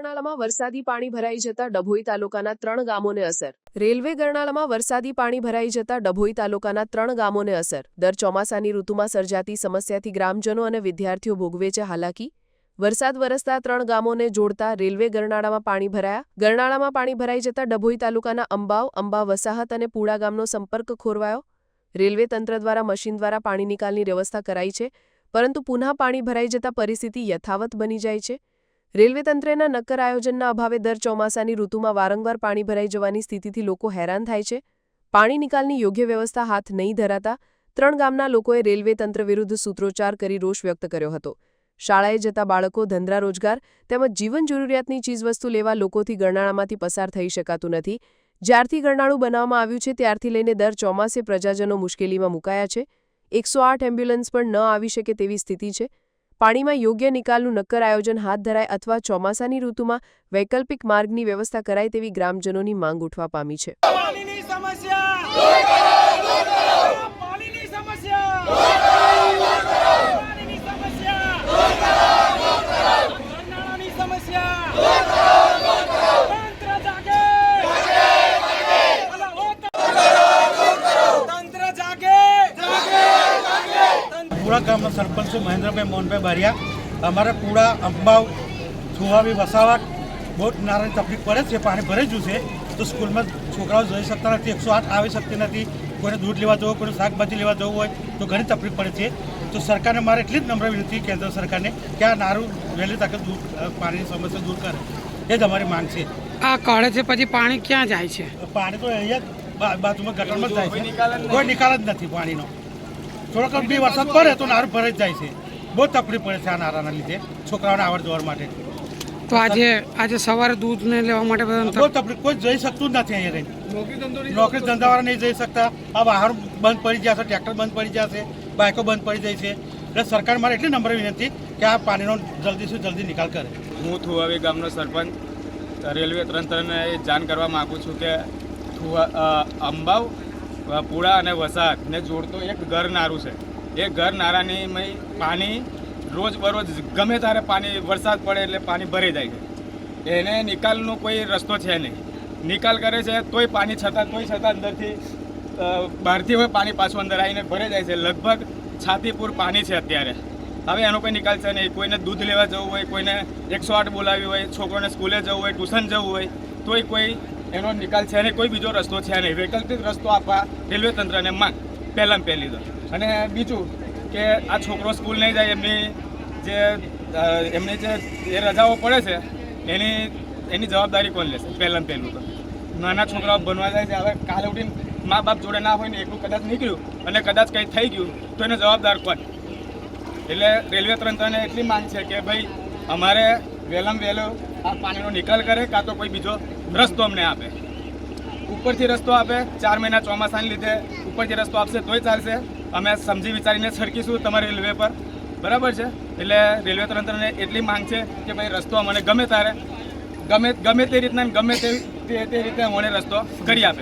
ગરનાળામાં વરસાદી પાણી ભરાઈ જતા ડભોઈ તાલુકાના ત્રણ ગામોને અસર. રેલવે ગરનાળામાં વરસાદી પાણી ભરાઈ જતા ડભોઈ તાલુકાના ત્રણ ગામોને અસર. દર ચોમાસાની ઋતુમાં સર્જાતી સમસ્યાથી ગ્રામજનો અને વિદ્યાર્થીઓ ભોગવે છે હાલાકી. વરસાદ વરસતા ત્રણ ગામોને જોડતા રેલવે ગરનાળામાં પાણી ભરાયા. ગરનાળામાં પાણી ભરાઈ જતા ડભોઈ તાલુકાના અંબાવ, અંબા વસાહત અને પુડા ગામનો સંપર્ક ખોરવાયો. રેલવે તંત્ર દ્વારા મશીન દ્વારા પાણી નિકાલની વ્યવસ્થા કરાઈ છે, પરંતુ પુનઃ પાણી ભરાઈ જતા પરિસ્થિતિ યથાવત બની જાય છે. રેલવે તંત્રના નક્કર આયોજનના અભાવે દર ચોમાસાની ઋતુમાં વારંવાર પાણી ભરાઈ જવાની સ્થિતિથી લોકો હેરાન થાય છે. પાણી નિકાલની યોગ્ય વ્યવસ્થા હાથ નહીં ધરાતા ત્રણ ગામના લોકોએ રેલવે તંત્ર વિરુદ્ધ સૂત્રોચ્ચાર કરી રોષ વ્યક્ત કર્યો હતો. શાળાએ જતા બાળકો ધંધા રોજગાર તેમજ જીવન જરૂરિયાતની ચીજવસ્તુ લેવા લોકોથી ગરનાળામાંથી પસાર થઈ શકાતું નથી. જ્યારથી ગરનાળું બનાવવામાં આવ્યું છે ત્યારથી લઈને દર ચોમાસે પ્રજાજનો મુશ્કેલીમાં મુકાયા છે. એકસો એમ્બ્યુલન્સ પણ ન આવી શકે તેવી સ્થિતિ છે. પાણીમાં યોગ્ય નિકાલનું નક્કર આયોજન હાથ ધરાય અથવા ચોમાસાની ઋતુમાં વૈકલ્પિક માર્ગની વ્યવસ્થા કરાય તેવી ગ્રામજનોની માંગ ઉઠવા પામી છે પાણીની સમસ્યા પાણીની સમસ્યા પાણીની સમસ્યા ગરનાળાની સમસ્યા તંત્ર જાગે અલા, ઓ તંત્ર જાગે પુડા ગામના સરપંચ છું મહેન્દ્રભાઈ મોહનભાઈ બારિયા અમારે પુડા અંબાવ છુવાવી વસાવટ બહુ જ નારાયણ તકલીફ પડે છે પાણી ભરાઈ ગયું છે તો સ્કૂલમાં છોકરાઓ જઈ શકતા નથી એકસો આઠ આવી શકતી નથી કોઈને દૂધ લેવા જવું કોઈને શાકભાજી લેવા જવું હોય તો ઘણી તકલીફ પડે છે. તો સરકારને મારે એટલી જ નમ્ર વિનંતી કેન્દ્ર સરકારને કે આ નારું વહેલી તકે દૂર પાણીની સમસ્યા દૂર કરે. એ જ અમારી માંગ છે. આ કાઢે છે પછી પાણી ક્યાં જાય છે? પાણી તો અહીંયા બાજુમાં ગટરમાં જાય છે. કોઈ નિકાલ જ નથી પાણીનો. થોડોક બી વરસાદ પડે તો નારું ભરાઈ જ જાય છે. બહુ તકલીફ પડે છે આ નારાના લીધે છોકરાઓને આવડ જવા માટે. તો આજે આજે સવારે દૂધ ને લેવા માટે બહુ તકલીફ કોઈ જઈ શકતું જ નથી અહીંયા કઈ નોકરી ધંધાવાળા નહીં જઈ શકતા. આ વાહન બંધ પડી જશે ટ્રેક્ટર બંધ પડી જશે બાઇકો બંધ પડી જાય છે. એટલે સરકાર મારે એટલી નંબર વિનંતી કે આ પાણીનો જલ્દી શું જલ્દી નિકાલ કરે. હું થુવાવી ગામનો સરપંચ રેલવે તંત્રને એ જાણ કરવા માગું છું કે થુવા અંબાવ પુડા અને વસાહતને જોડતો એક ઘર નારું છે. એ ઘર નારાની મય પાણી રોજ બરોજ ગમે ત્યારે પાણી વરસાદ પડે એટલે પાણી ભરી જાય છે. એને નિકાલનો કોઈ રસ્તો છે નહીં. નિકાલ કરે છે તોય પાણી છતાં, તોય છતાં અંદરથી બહારથી હોય પાણી પાછું અંદર આવીને ભરી જાય છે. લગભગ છાતીપુર પાણી છે અત્યારે. હવે એનો કોઈ નિકાલ છે નહીં. કોઈને દૂધ લેવા જવું હોય, કોઈને એકસો આઠ બોલાવી હોય, છોકરોને સ્કૂલે જવું હોય, ટ્યુશન જવું હોય, તોય કોઈ એનો નિકાલ છે નહીં, કોઈ બીજો રસ્તો છે નહીં. વૈકલ્પિક રસ્તો આપવા રેલવે તંત્રને માંગ. પહેલાં પહેલી તો અને બીજું કે આ છોકરો સ્કૂલ નહીં જાય, એમની જે એમની જે એ રજાઓ પડે છે, એની એની જવાબદારી કોણ લેશે? પહેલાં પહેલું તો. નાના છોકરાઓ બનવા જાય છે, હવે કાલે ઉઠીને મા બાપ જોડે ના હોય ને, એકલું કદાચ નીકળ્યું અને કદાચ કંઈ થઈ ગયું, તો એને જવાબદાર કોણ? એટલે રેલવે તંત્રને એટલી માંગ છે કે ભાઈ, અમારે વહેલામાં વહેલો આ પાણીનો નિકાલ કરે, કાં તો કોઈ બીજો રસ્તો અમને આપે. ઉપરથી રસ્તો આપે, ચાર મહિના ચોમાસાને લીધે ઉપરથી રસ્તો આપશે તોય ચાલશે. અમે સમજી વિચારીને છડકીશું તમારી રેલવે પર. બરાબર છે? એટલે રેલવે તંત્રને એટલી માંગ છે કે ભાઈ રસ્તો અમને ગમે ત્યારે, ગમે ગમે તે રીતના ગમે તે રીતે અમને રસ્તો કરી આપે.